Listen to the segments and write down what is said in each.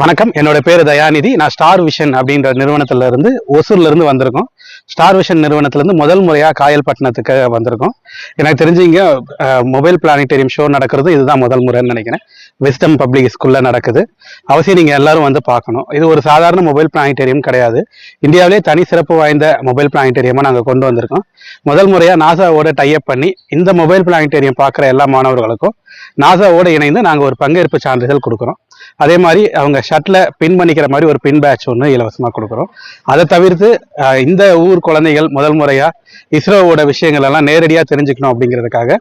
வணக்கம். என்னோட பேர் தயாநிதி. நான் ஸ்டார் விஷன் அப்படின்ற நிறுவனத்துல இருந்து ஒசூர்ல இருந்து வந்திருக்கோம். ஸ்டார் விஷன் நிறுவனத்திலேருந்து முதல் முறையாக காயல்பட்டினத்துக்கு வந்திருக்கோம். எனக்கு தெரிஞ்சுங்க மொபைல் பிளானிட்டேரியம் ஷோ நடக்கிறது இதுதான் முதல் முறைன்னு நினைக்கிறேன். விஸ்டம் பப்ளிக் ஸ்கூலில் நடக்குது. அவசியம் நீங்கள் எல்லாரும் வந்து பார்க்கணும். இது ஒரு சாதாரண மொபைல் பிளானிட்டேரியம் கிடையாது. இந்தியாவிலே தனி சிறப்பு வாய்ந்த மொபைல் பிளானிட்டேரியமாக நாங்கள் கொண்டு வந்திருக்கோம். முதல் முறையாக நாசாவோட டைப் பண்ணி இந்த மொபைல் பிளானிட்டேரியம் பார்க்குற எல்லா மாணவர்களுக்கும் நாசாவோட இணைந்து நாங்கள் ஒரு பங்கேற்பு சான்றிதழ் கொடுக்குறோம். அதே மாதிரி அவங்க ஷட்டில் பின் பண்ணிக்கிற மாதிரி ஒரு பின் பேட்ச் ஒன்று இலவசமாக கொடுக்குறோம். அதை தவிர்த்து இந்த ஊர் குழந்தைகள் முதல் முறையாக இஸ்ரோவோட விஷயங்கள் எல்லாம் நேரடியாக தெரிஞ்சுக்கணும் அப்படிங்கிறதுக்காக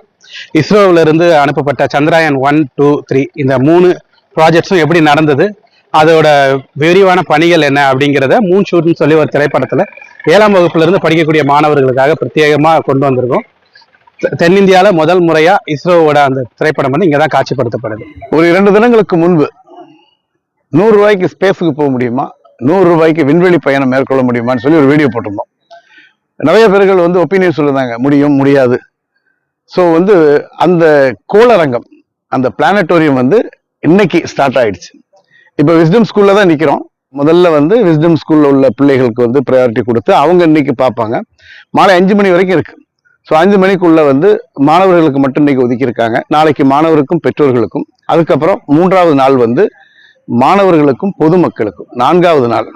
இஸ்ரோவிலிருந்து அனுப்பப்பட்ட சந்திராயன் ஒன் டூ த்ரீ இந்த மூணு ப்ராஜெக்ட்ஸும் எப்படி நடந்தது அதோட விரிவான பணிகள் என்ன அப்படிங்கிறத மூன் ஷூட்னு சொல்லி ஒரு திரைப்படத்தில் ஏழாம் வகுப்புலேருந்து படிக்கக்கூடிய மாணவர்களுக்காக பிரத்யேகமாக கொண்டு வந்திருக்கோம். தெ- முதல் முறையாக இஸ்ரோவோட அந்த திரைப்படம் வந்து இங்கே தான் காட்சிப்படுத்தப்படுது. ஒரு இரண்டு தினங்களுக்கு முன்பு நூறு ரூபாய்க்கு ஸ்பேஸுக்கு போக முடியுமா? நூறு ரூபாய்க்கு விண்வெளி பயணம் மேற்கொள்ள முடியுமான்னு சொல்லி ஒரு வீடியோ போட்டிருந்தோம். நிறைய பேர்கள் வந்து ஒப்பீனியன் சொல்லுதாங்க முடியும் முடியாது. ஸோ வந்து அந்த கோளரங்கம் அந்த பிளானட்டோரியம் வந்து இன்னைக்கு ஸ்டார்ட் ஆயிடுச்சு. இப்போ விஸ்டம் ஸ்கூலில் தான் நிற்கிறோம் முதல்ல வந்து விஸ்டம் ஸ்கூலில் உள்ள பிள்ளைகளுக்கு வந்து ப்ரையாரிட்டி கொடுத்து அவங்க இன்னைக்கு பார்ப்பாங்க. மாலை அஞ்சு மணி வரைக்கும் இருக்கு. ஸோ அஞ்சு மணிக்குள்ளே வந்து மாணவர்களுக்கு மட்டும் இன்னைக்கு ஒதுக்கியிருக்காங்க. நாளைக்கு மாணவருக்கும் பெற்றோர்களுக்கும். அதுக்கப்புறம் மூன்றாவது நாள் வந்து மாணவர்களுக்கும் பொதுமக்களுக்கும் நான்காவது நாள்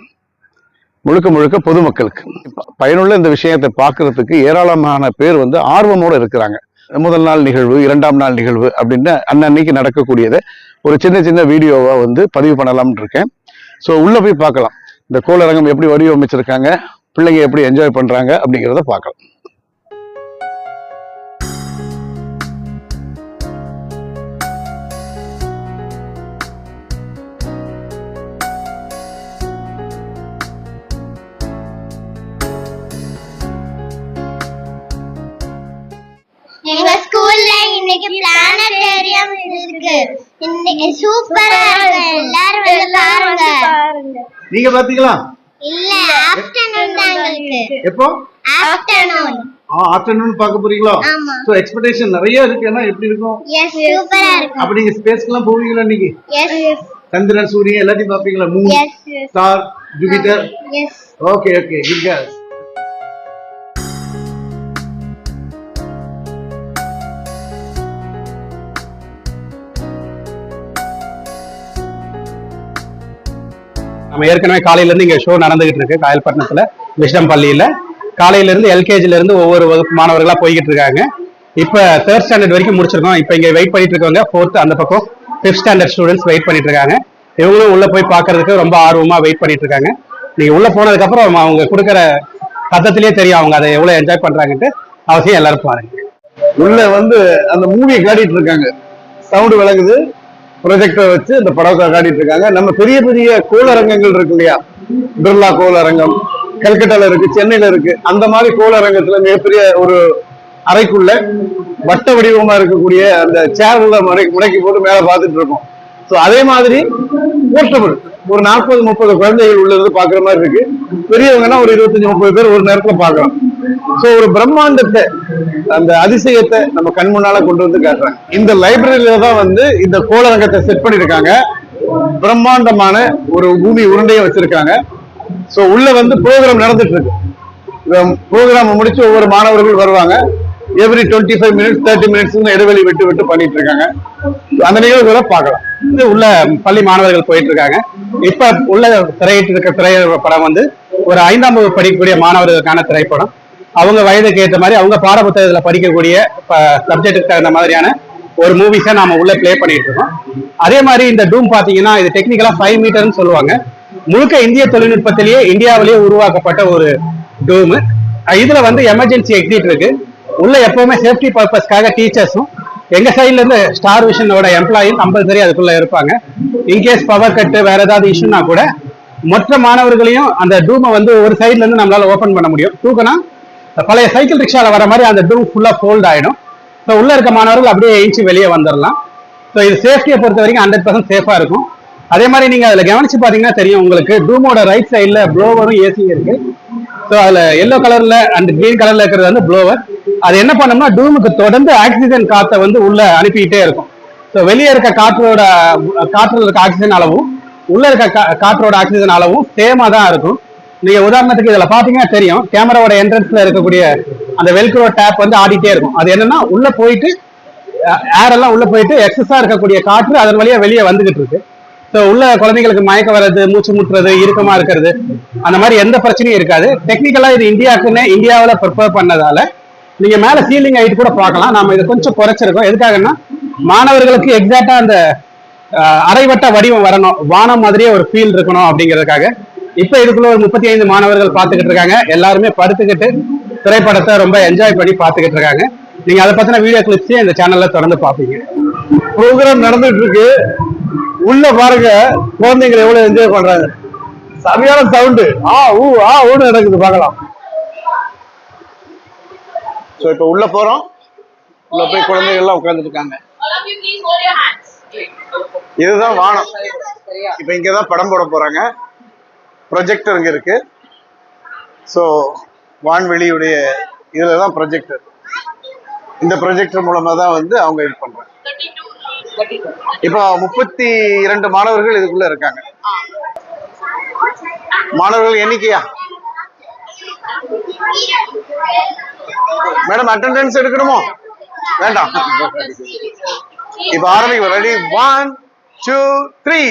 முழுக்க முழுக்க பொதுமக்களுக்கு. பயனுள்ள இந்த விஷயத்தை பார்க்கறதுக்கு ஏராளமான பேர் வந்து ஆர்வமோடு இருக்கிறாங்க. முதல் நாள் நிகழ்வு இரண்டாம் நாள் நிகழ்வு அப்படின்னு அன்னன்னைக்கு நடக்கக்கூடியதை ஒரு சின்ன சின்ன வீடியோவை வந்து பதிவு பண்ணலாம்னு இருக்கேன். ஸோ உள்ளே போய் பார்க்கலாம். இந்த கோளரங்கம் எப்படி வடிவமைச்சிருக்காங்க பிள்ளைங்க எப்படி என்ஜாய் பண்ணுறாங்க அப்படிங்கிறத பார்க்கலாம். சூப்பரா இருக்கு எல்லாரும் வந்து பாருங்க. நீங்க பாத்தீங்களா? இல்ல ஆஃப்டர்நூன் தான் எங்களுக்கு. எப்போ? ஆஃப்டர்நூன் ஆஃப்டர்நூன் பார்க்க போறீங்களா? ஆமா. சோ எக்ஸ்பெக்டேஷன் நிறைய இருக்கு. ஏன்னா எப்படி இருக்கும்? எஸ் சூப்பரா இருக்கு அப்ப நீங்க ஸ்பேஸ்க்குலாம் போவீங்களா இன்னைக்கு? எஸ் சந்திரன் சூரியன் எல்லாத்தையும் பாப்பீங்களா moon star Jupiter yes okay okay good girls நம்ம ஏற்கனவே காலையிலேருந்து இங்கே ஷோ நடந்துகிட்டு இருக்கு காயல்பட்டினத்தில் விஷ்டம் பள்ளியில் காலையில இருந்து ஒவ்வொரு வகுப்பு மாணவர்களாக போய்கிட்டு இருக்காங்க. இப்போ தேர்ட் ஸ்டாண்டர்ட் வரைக்கும் முடிச்சிருக்கோம். இப்போ இங்கே வெயிட் பண்ணிட்டு இருக்கவங்க ஃபோர்த் அந்த பக்கம் ஃபிஃப்த் ஸ்டாண்டர்ட் ஸ்டூடெண்ட்ஸ் வெயிட் பண்ணிட்டு இருக்காங்க. இவங்களும் உள்ளே போய் பார்க்கறதுக்கு ரொம்ப ஆர்வமாக வெயிட் பண்ணிட்டு இருக்காங்க. நீங்கள் உள்ளே போனதுக்கப்புறம் அவங்க கொடுக்குற சத்தத்திலேயே தெரியும் அவங்க அதை எவ்வளோ என்ஜாய் பண்ணுறாங்கன்ட்டு அவசியம் எல்லாரும் பாருங்க. உள்ள வந்து அந்த மூவியை காட்டிட்டு இருக்காங்க. சவுண்டு விளங்குது ப்ரொஜெக்டர் வச்சு இந்த படத்தை காட்டிட்டு இருக்காங்க. நம்ம பெரிய பெரிய கோளரங்கங்கள் இருக்கு இல்லையா? பிர்லா கோளரங்கம் கல்கட்டால இருக்கு சென்னையில இருக்கு. அந்த மாதிரி கோளரங்கத்துல மிகப்பெரிய ஒரு அறைக்குள்ள வட்ட வடிவமா இருக்கக்கூடிய அந்த சேர்ல முறை முடக்கி போட்டு மேல பார்த்துட்டு இருக்கோம். ஸோ அதே மாதிரி போர்ட்டபிள் ஒரு நாற்பது முப்பது குழந்தைகள் உள்ளது பாக்குற மாதிரி இருக்கு. பெரியவங்கன்னா ஒரு இருபத்தஞ்சு முப்பது பேர் ஒரு நேரத்துல பாக்கலாம் சோ ஒரு பிரம்மாண்டத்தை அந்த அதிசயத்தை நம்ம கண் முன்னால கொண்டு வந்து காட்டுறாங்க. இந்த லைப்ரரியில தான் வந்து இந்த கோளரங்கத்தை செட் பண்ணிருக்காங்க. பிரம்மாண்டமான ஒரு பூமி உருண்டையை வச்சிருக்காங்க. சோ உள்ள வந்து ப்ரோக்ராம் நடந்துட்டு இருக்கு ப்ரோக்ராம் முடிச்சு ஒவ்வொரு மாணவர்கள் வருவாங்க. Every twenty five minutes thirty minutes இடைவெளி விட்டு விட்டு பண்ணிட்டு இருக்காங்க. அந்த நிகழ்வுகளை பார்க்கலாம். இது உள்ள பள்ளி மாணவர்கள் போயிட்டு இருக்காங்க இப்ப உள்ள திரையிட்டு இருக்க திரைப்படம் வந்து ஒரு ஐந்தாம் வகுப்பு படிக்கக்கூடிய மாணவர்களுக்கான திரைப்படம். அவங்க வயதுக்கு ஏற்ற மாதிரி அவங்க பாடப்புத்தகத்துல படிக்கக்கூடிய சப்ஜெக்டுக்கு தகுந்த மாதிரியான ஒரு மூவிஸை நாம உள்ள ப்ளே பண்ணிட்டு இருக்கோம். அதே மாதிரி இந்த டூம் பாத்தீங்கன்னா இது டெக்னிக்கலா ஃபைவ் மீட்டர்னு சொல்லுவாங்க. முழுக்க இந்திய தொழில்நுட்பத்திலேயே இந்தியாவிலேயே உருவாக்கப்பட்ட ஒரு டூம் இதுல வந்து எமர்ஜென்சி எக்ஸிட் இருக்கு. உள்ள எப்பவுமே சேஃப்டி பர்பஸ்க்காக டீச்சர்ஸும் எங்க சைடுல இருந்து ஸ்டார் விஷனோட எம்ப்ளாயும் கம்பல்சரி அதுக்குள்ள இருப்பாங்க. இன்கேஸ் பவர் கட்டு வேற ஏதாவது இஷ்யூனா கூட மற்ற மாணவர்களையும் அந்த டூமை வந்து ஒரு சைடுல இருந்து நம்மளால ஓபன் பண்ண முடியும். தூக்கினா பழைய சைக்கிள் ரிக்ஷால வர மாதிரி அந்த டூம் ஃபுல்லா ஃபோல்ட் ஆயிடும். ஸோ உள்ள இருக்க மாணவர்கள் அப்படியே எழுச்சி வெளியே வந்துடலாம் ஸோ இது சேஃப்டியை பொறுத்த வரைக்கும் ஹண்ட்ரட் பர்சன்ட் சேஃபா இருக்கும். அதே மாதிரி நீங்க அதுல கவனிச்சு பாத்தீங்கன்னா தெரியும் உங்களுக்கு டூமோட ரைட் சைடுல ப்ளோவரும் ஏசியும் இருக்கு. ஸோ அதுல எல்லோ கலர்ல அண்ட் கிரீன் கலர்ல இருக்கிறது வந்து ப்ளோவர் அது என்ன பண்ணோம்னா டூமுக்கு தொடர்ந்து ஆக்சிஜன் காற்றை வந்து உள்ள அனுப்பிக்கிட்டே இருக்கும். ஸோ வெளியே இருக்க காற்றோட காற்றுல இருக்க ஆக்சிஜன் அளவும் உள்ள இருக்க கா- காற்றோட ஆக்சிஜன் அளவும் சேமா தான் இருக்கும். நீங்க உதாரணத்துக்கு இதுல பாத்தீங்கன்னா தெரியும். கேமராவோட என்ட்ரன்ஸ்ல இருக்கக்கூடிய அந்த வெல்க்ரோ டேப் வந்து ஆடிட்டே இருக்கும். அது என்னன்னா உள்ள போயிட்டு ஏர் எல்லாம் உள்ள போயிட்டு எக்ஸஸா இருக்கக்கூடிய காற்று அதன் வழியா வெளியே வந்துகிட்டு இருக்கு. ஸோ உள்ள குழந்தைங்களுக்கு மயக்கம் வர்றது மூச்சு முட்டுறது இறுக்கமா இருக்கிறது அந்த மாதிரி எந்த பிரச்சனையும் இருக்காது. டெக்னிக்கலா இது இந்தியாவுக்குன்னு இந்தியாவில் ப்ரிப்பேர் பண்ணதால நீங்க மேல சீலிங் ஹைட் கூட பார்க்கலாம். நாம இதை கொஞ்சம் குறைச்சிருக்கோம். எதுக்காகன்னா மாணவர்களுக்கு எக்ஸாக்டா அந்த அரைவட்ட வடிவம் வரணும். வானம் மாதிரியே ஒரு ஃபீல் இருக்கணும் அப்படிங்கிறதுக்காக. இப்ப இதுக்குள்ள ஒரு முப்பத்தி ஐந்து மாணவர்கள் பார்த்துக்கிட்டு இருக்காங்க. எல்லாருமே படுத்துக்கிட்டு திரைப்படத்தை ரொம்ப என்ஜாய் பண்ணி பார்த்துக்கிட்டு இருக்காங்க. நீங்க அதை பத்தின வீடியோ கிளிப்ஸையும் இந்த சேனல்ல தொடர்ந்து பார்ப்பீங்க. ப்ரோக்ராம் நடந்துட்டு இருக்கு. உள்ள பாருங்க. குழந்தைங்க எவ்வளவு என்ஜாய் பண்றாங்க. சரியான சவுண்டு ஆ ஊ ஆ ஊன்னு நடக்குது. பார்க்கலாம். ஸோ இப்போ உள்ள போறோம். உள்ள போய் குழந்தைகள் எல்லாம் உட்கார்ந்துட்டு இருக்காங்க. இதுதான் வானம். இப்போ இங்கே தான் படம் போட போறாங்க. ப்ரொஜெக்டர் இங்கே இருக்கு. ஸோ வான்வெளியுடைய இதில் தான் ப்ரொஜெக்டர் இந்த ப்ரொஜெக்டர் மூலமா தான் வந்து அவங்க இது பண்றாங்க. இப்போ முப்பத்தி இரண்டு மாணவர்கள் இதுக்குள்ள இருக்காங்க. மாணவர்கள் எண்ணிக்கையா? Madam attendance எடுக்கணுமோ? வேண்டாம். இப்போ ஆரம்பிக்கும் ready one two three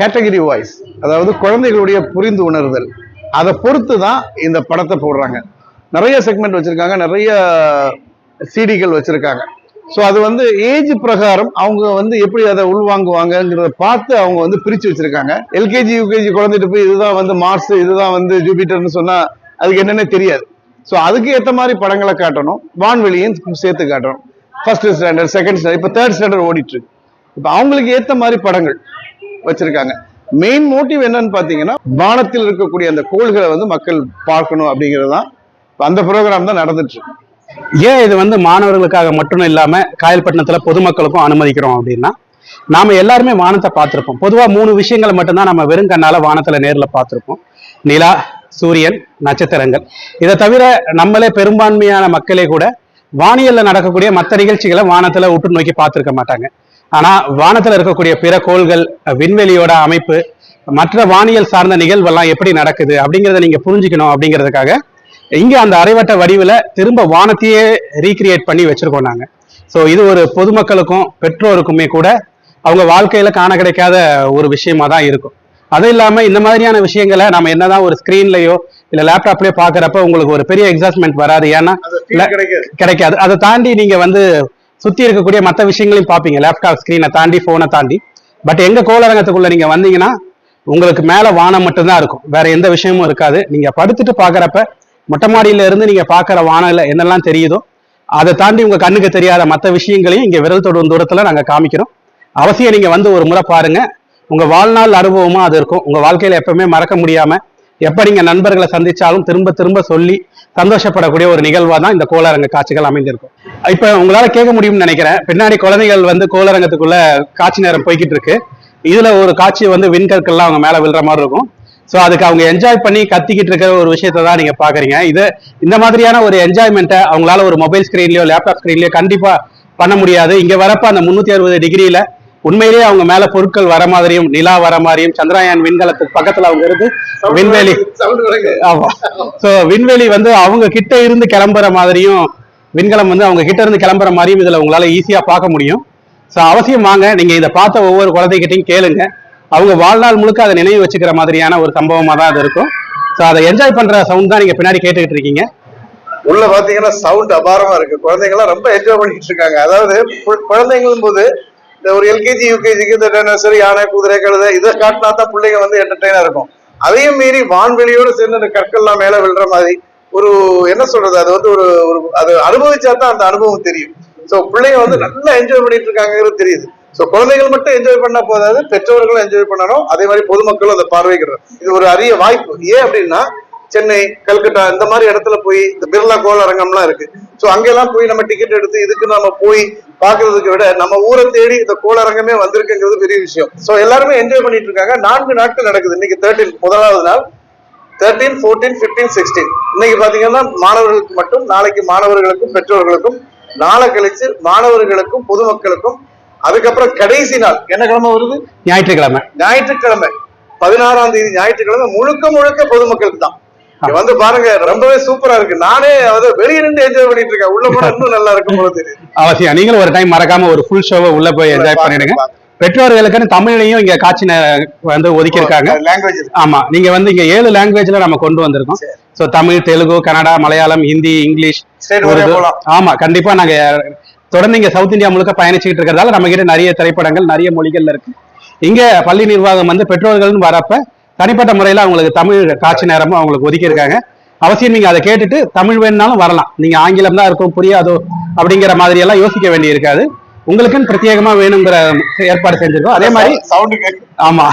category voice அதாவது குழந்தைகளுடைய புரிந்து உணர்தல். அதை பொறுத்து தான் இந்த படத்தை போடுறாங்க. நிறைய செக்மெண்ட் வச்சுருக்காங்க நிறைய சிடிகள் வச்சுருக்காங்க. ஸோ அது வந்து ஏஜ் பிரகாரம் அவங்க வந்து எப்படி அதை உள்வாங்குவாங்கங்கிறத பார்த்து அவங்க வந்து பிரிச்சு வச்சுருக்காங்க. எல்கேஜி யூகேஜி குழந்தைட்டு போய் இதுதான் வந்து மார்ஸ் இதுதான் வந்து ஜூபிட்டர்னு சொன்னால் அதுக்கு என்னென்ன தெரியாது. ஸோ அதுக்கு ஏற்ற மாதிரி படங்களை காட்டணும். வான்வெளியும் சேர்த்து காட்டணும். ஃபர்ஸ்ட் ஸ்டாண்டர்ட் செகண்ட் ஸ்டாண்டர்ட் இப்போ தேர்ட் ஸ்டாண்டர்ட் ஓடிட்டு இப்போ அவங்களுக்கு ஏற்ற மாதிரி படங்கள். வச்சிருக்காங்க. மெயின் மோட்டிவ் என்னன்னு பாத்தீங்கன்னா வானத்தில் இருக்கக்கூடிய அந்த கோள்களை வந்து மக்கள் பார்க்கணும் அப்படிங்கிறது தான். அந்த ப்ரோக்ராம் தான் நடந்துட்டு இருக்கு. ஏன் இது வந்து மாணவர்களுக்காக மட்டும் இல்லாம காயல்பட்டினத்துல பொதுமக்களுக்கும் அனுமதிக்கிறோம் அப்படின்னா நாம எல்லாருமே வானத்தை பார்த்திருப்போம். பொதுவா மூணு விஷயங்களை மட்டும்தான் நம்ம வெறும் கண்ணால வானத்துல நேர்ல பார்த்துருப்போம். நிலா சூரியன் நட்சத்திரங்கள். இதை தவிர நம்மளே பெரும்பான்மையான மக்களே கூட வானியல்ல நடக்கக்கூடிய மற்ற நிகழ்ச்சிகளை வானத்துல உற்று நோக்கி பார்த்திருக்க மாட்டாங்க. ஆனா வானத்துல இருக்கக்கூடிய பிற கோள்கள் விண்வெளியோட அமைப்பு மற்ற வானியல் சார்ந்த நிகழ்வெல்லாம் எப்படி நடக்குது அப்படிங்கிறத நீங்க புரிஞ்சுக்கணும் அப்படிங்கிறதுக்காக இங்க அந்த அரைவட்ட வடிவுல திரும்ப வானத்தையே ரீக்ரியேட் பண்ணி வச்சிருக்கோம் நாங்க. ஸோ இது ஒரு பொதுமக்களுக்கும் பெற்றோருக்குமே கூட அவங்க வாழ்க்கையில காண கிடைக்காத ஒரு விஷயமா தான் இருக்கும். அது இல்லாம இந்த மாதிரியான விஷயங்களை நம்ம என்னதான் ஒரு ஸ்கிரீன்லயோ இல்ல லேப்டாப்லயோ பாக்குறப்ப உங்களுக்கு ஒரு பெரிய எக்ஸாஸ்ட்மெண்ட் வராது. ஏன்னா கிடைக்காது. அதை தாண்டி நீங்க வந்து சுத்தி இருக்கக்கூடிய மற்ற விஷயங்களையும் பார்ப்பீங்க. லேப்டாப் ஸ்கிரீனை தாண்டி போனை தாண்டி. பட் எங்க கோளரங்கத்துக்குள்ள நீங்க வந்தீங்கன்னா உங்களுக்கு மேல வானம் மட்டும்தான் இருக்கும். வேற எந்த விஷயமும் இருக்காது. நீங்க படுத்துட்டு பாக்குறப்ப மொட்டை மாடியில இருந்து நீங்க பாக்குற வானல என்னெல்லாம் தெரியுதோ அதை தாண்டி உங்க கண்ணுக்கு தெரியாத மற்ற விஷயங்களையும் இங்க விரல் தொடும் தூரத்துல நாங்க காமிக்கிறோம். அவசியம் நீங்க வந்து ஒரு முறை பாருங்க. உங்க வாழ்நாள் அனுபவமா அது இருக்கும். உங்க வாழ்க்கையில எப்பவுமே மறக்க முடியாம எப்ப நீங்க நண்பர்களை சந்திச்சாலும் திரும்ப திரும்ப சொல்லி சந்தோஷப்படக்கூடிய ஒரு நிகழ்வா தான் இந்த கோளரங்க காட்சிகள் அமைந்திருக்கும். இப்ப உங்களால கேட்க முடியும்னு நினைக்கிறேன். பின்னாடி குழந்தைகள் வந்து கோளரங்கத்துக்குள்ள காட்சி நேரம் போய்கிட்டு இருக்கு. இதுல ஒரு காட்சி வந்து விண்கற்கள்லாம் அவங்க மேல விழுற மாதிரி இருக்கும். ஸோ அதுக்கு அவங்க என்ஜாய் பண்ணி கத்திக்கிட்டு இருக்கிற ஒரு விஷயத்த தான் நீங்க பாக்குறீங்க. இது இந்த மாதிரியான ஒரு என்ஜாய்மெண்ட்டை அவங்களால ஒரு மொபைல் ஸ்கிரீன்லயோ லேப்டாப் ஸ்கிரீன்லயோ கண்டிப்பா பண்ண முடியாது. இங்க வரப்ப அந்த முன்னூத்தி அறுபது டிகிரியில உண்மையிலேயே அவங்க மேல பொருட்கள் வர மாதிரியும் நிலா வர மாதிரியும் சந்திராயன் விண்கலத்துக்கு பக்கத்துல அவங்க இருந்து விண்வெளி. ஆமா. சோ விண்வெளி வந்து அவங்க கிட்ட இருந்து கிளம்புற மாதிரியும் விண்கலம் வந்து அவங்க கிட்ட இருந்து கிளம்புற மாதிரியும் இதுல உங்களால ஈஸியா பார்க்க முடியும். சோ அவசியம் வாங்க. நீங்க இதை பார்த்த ஒவ்வொரு குழந்தைகிட்டையும் கேளுங்க. அவங்க வாழ்நாள் முழுக்க அதை நினைவு வச்சுக்கிற மாதிரியான ஒரு சம்பவமா தான் அது இருக்கும். ஸோ அதை என்ஜாய் பண்ற சவுண்ட் தான் நீங்க பின்னாடி கேட்டுக்கிட்டு இருக்கீங்க. உள்ள பாத்தீங்கன்னா சவுண்ட் அபாரமா இருக்கு. குழந்தைங்க எல்லாம் ரொம்ப என்ஜாய் பண்ணிட்டு இருக்காங்க. அதாவது குழந்தைங்களும் போது இந்த ஒரு எல்கேஜி யூகேஜிக்கு இந்த டைனோசர் யானை குதிரை கழுதை இதை காட்டினா தான் பிள்ளைங்க வந்து என்டர்டெயினா இருக்கும். அதையும் மீறி வான்வெளியோட சேர்ந்து அந்த கற்கள்லாம் மேலே விழுற மாதிரி ஒரு என்ன சொல்றது அது வந்து ஒரு ஒரு அது அனுபவிச்சா தான் அந்த அனுபவம் தெரியும். ஸோ பிள்ளைங்க வந்து நல்லா என்ஜாய் பண்ணிட்டு இருக்காங்கிறது தெரியுது. ஸோ குழந்தைகள் மட்டும் என்ஜாய் பண்ணா போதாது பெற்றோர்களும் என்ஜாய் பண்ணணும். அதே மாதிரி பொதுமக்களும் அதை பார்வைக்கிறோம் இது ஒரு அரிய வாய்ப்பு. ஏன் அப்படின்னா சென்னை கல்கட்டா இந்த மாதிரி இடத்துல போய் இந்த பிர்லா கோல் அரங்கம்லாம் இருக்கு. ஸோ அங்கெல்லாம் போய் நம்ம டிக்கெட் எடுத்து இதுக்கு நம்ம போய் பாக்குறதுக்கு விட நம்ம ஊரை தேடி இந்த கோளரங்கமே வந்திருக்குங்கிறது பெரிய விஷயம். சோ எல்லாருமே என்ஜாய் பண்ணிட்டு இருக்காங்க. நான்கு நாட்கள் நடக்குது. இன்னைக்கு தேர்ட்டீன் முதலாவது நாள். தேர்ட்டீன் ஃபோர்டீன் ஃபிஃப்டீன் சிக்ஸ்டீன் இன்னைக்கு பாத்தீங்கன்னா மாணவர்களுக்கு மட்டும் நாளைக்கு மாணவர்களுக்கும் பெற்றோர்களுக்கும் நாளை கழிச்சு மாணவர்களுக்கும் பொதுமக்களுக்கும் அதுக்கப்புறம் கடைசி நாள். என்ன கிழமை வருது? ஞாயிற்றுக்கிழமை. ஞாயிற்றுக்கிழமை. பதினாறாம் தேதி ஞாயிற்றுக்கிழமை முழுக்க முழுக்க பொதுமக்களுக்கு தான். வந்து பாருங்க ரொம்பவே சூப்பரா இருக்கு. நானே அதை வெளியே நின்று என்ஜாய் பண்ணிட்டு இருக்கேன். உள்ள போனா இன்னும் நல்லா இருக்கும் தெரியுது. அவசியம் நீங்களும் ஒரு டைம் மறக்காம ஒரு ஃபுல் ஷோவை உள்ள போய் என்ஜாய் பண்ணிடுங்க. பெற்றோர்களுக்குன்னு தமிழ்லையும் இங்க காட்சி வந்து ஒதுக்கி இருக்காங்க லாங்குவேஜ் ஆமா நீங்க வந்து இங்க ஏழு லாங்குவேஜ்ல நம்ம கொண்டு வந்திருக்கோம். சோ தமிழ் தெலுங்கு கன்னடா மலையாளம் ஹிந்தி இங்கிலீஷ் ஆமா கண்டிப்பா நாங்க தொடர்ந்து இங்க சவுத் இந்தியா முழுக்க பயணிச்சுட்டு இருக்கிறதால நம்ம கிட்ட நிறைய திரைப்படங்கள் நிறைய மொழிகள்ல இருக்கு. இங்க பள்ளி நிர்வாகம் வந்து பெற்றோர்கள்னு வரப்ப தனிப்பட்ட முறையில அவங்களுக்கு தமிழ் காட்சி நேரமும் அவங்களுக்கு ஒதுக்கி இருக்காங்க அவசியம் நீங்க அதை கேட்டுட்டு தமிழ் வேணும்னாலும் வரலாம். நீங்க ஆங்கிலம் தான் இருக்கும் புரியாதோ அப்படிங்கிற மாதிரி எல்லாம் யோசிக்க வேண்டி இருக்காது உங்களுக்குன்னு பிரத்யேகமா வேணுங்கிற ஏற்பாடு செஞ்சிருக்கோம். அதே மாதிரி சவுண்டு ஆமா.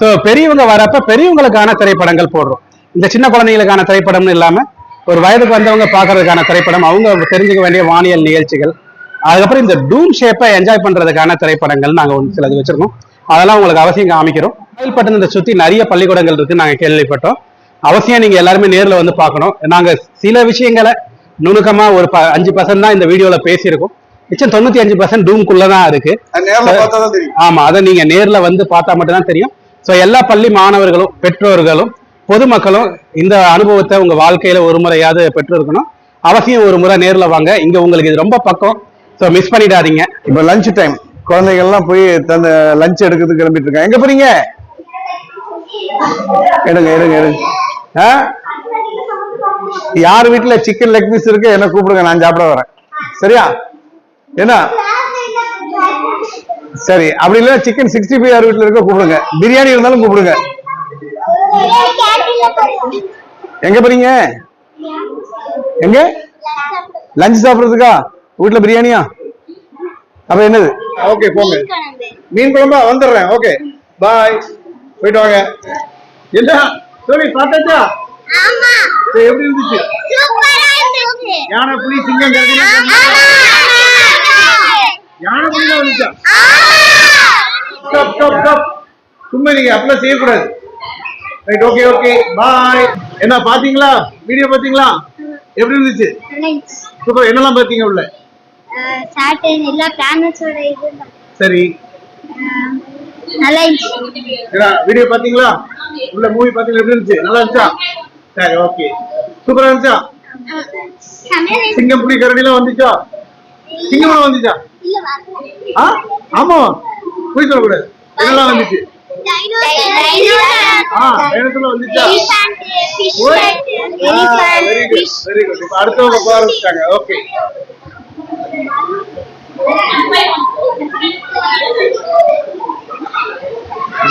சோ பெரியவங்க வரப்ப பெரியவங்களுக்கான திரைப்படங்கள் போடுறோம். இந்த சின்ன குழந்தைகளுக்கான திரைப்படம்னு இல்லாம ஒரு வயதுக்கு வந்தவங்க பாக்குறதுக்கான திரைப்படம் அவங்க தெரிஞ்சுக்க வேண்டிய வானியல் நிகழ்ச்சிகள் அதுக்கப்புறம் இந்த டூம் ஷேப்பை என்ஜாய் பண்றதுக்கான திரைப்படங்கள் நாங்க ஒன்று சிலது வச்சிருக்கோம். அதெல்லாம் உங்களுக்கு அவசியம் காமிக்கிறோம். காயல்பட்டினத்தை சுத்தி நிறைய பள்ளிக்கூடங்கள் இருக்கு. நாங்க கேள்விப்பட்டோம். அவசியம் நீங்க எல்லாருமே நேர்ல வந்து பார்க்கணும். நாங்க சில விஷயங்களை நுணுக்கமா ஒரு ப- அஞ்சு பர்சன்ட் தான் இந்த வீடியோல பேசியிருக்கோம். மிச்சம் தொண்ணூத்தி அஞ்சு பர்சன்ட் பார்த்தா தான் தெரியும். ஆமா அதை நீங்க நேர்ல வந்து பார்த்தா மட்டும்தான் தெரியும். சோ எல்லா பள்ளி மாணவர்களும் பெற்றோர்களும் பொதுமக்களும் இந்த அனுபவத்தை உங்க வாழ்க்கையில ஒரு முறையாவது பெற்றிருக்கணும். அவசியம் ஒரு முறை நேர்ல வாங்க. இங்க உங்களுக்கு இது ரொம்ப பக்கம். சோ மிஸ் பண்ணிடாதீங்க. இப்ப லஞ்ச் டைம் குழந்தைகள் எல்லாம் போய் தந்த லஞ்ச் எடுக்கிறதுக்கு கிளம்பிட்டு இருக்காங்க. எங்க போறீங்க? எடுங்க எடுங்க எடுங்க? யார் வீட்டுல சிக்கன் லெக் பீஸ் இருக்கு என்ன கூப்பிடுங்க நான் சாப்பிட வரேன். சரியா? என்ன? சரி அப்படி இல்ல சிக்கன் சிக்ஸ்டி ஃபைவ் யார் வீட்டுல இருக்க கூப்பிடுங்க. பிரியாணி இருந்தாலும் கூப்பிடுங்க. எங்க போறீங்க? எங்க? லஞ்ச் சாப்பிடுறதுக்கா? வீட்டுல பிரியாணியா? அப்ப என்னது? ஓகே போங்க. மீன் குழம்பா. வந்துடுறேன். ஓகே பாய் போயிட்டு வாங்க. என்ன? ஆமா. சரி, எப்படி இருந்துச்சு? யானை புலி சிங்கம் யானை புலி தான் வந்துச்சா ஸ்டாப் ஸ்டாப் ஸ்டாப். சும்மா நீங்க அப்படிலாம் செய்யக்கூடாது. ரைட் ஓகே ஓகே பாய் என்ன பாத்தீங்களா வீடியோ பாத்தீங்களா எப்படி இருந்துச்சு? சூப்பர். என்னெல்லாம் பாத்தீங்க உள்ள? சாட்டன் எல்லா பிளானட்ஸோட இது சரி. நல்லா இருந்துச்சு. வீடியோ பாத்தீங்களா உள்ள மூவி பாத்தீங்களா எப்படி இருந்துச்சு? நல்லா இருந்துச்சா? சரி ஓகே சூப்பரா இருந்துச்சா? சிங்கம் புலி கரடி எல்லாம் வந்துச்சா? சிங்கம் எல்லாம் வந்துச்சா? ஆ? ஆமா. போய் சொல்லக்கூடாது. என்னெல்லாம் வந்துச்சு? வந்துச்சா? வெரி குட் வெரி குட் அடுத்தவங்க போக ஆரம்பிச்சிட்டாங்க. ஓகே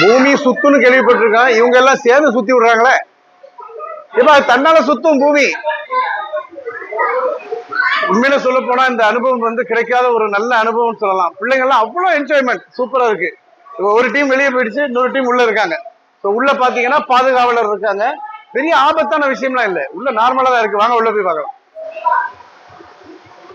பூமி சுத்துன்னு கேள்விப்பட்டிருக்கான். இவங்க எல்லாம் சேர்ந்து சுத்தி விடுறாங்களே. இப்ப அது தன்னால சுத்தும் பூமி. உண்மையில சொல்ல போனா இந்த அனுபவம் வந்து கிடைக்காத ஒரு நல்ல அனுபவம் சொல்லலாம். பிள்ளைங்க எல்லாம் அவ்வளவு என்ஜாய்மெண்ட் சூப்பரா இருக்கு. ஒரு டீம் வெளியே போயிடுச்சு இன்னொரு டீம் உள்ள இருக்காங்க. உள்ள பாத்தீங்கன்னா பாதுகாவலர் இருக்காங்க. பெரிய ஆபத்தான விஷயம்லாம் இல்ல. உள்ள நார்மலா தான் இருக்கு. வாங்க உள்ள போய் பார்க்கலாம்.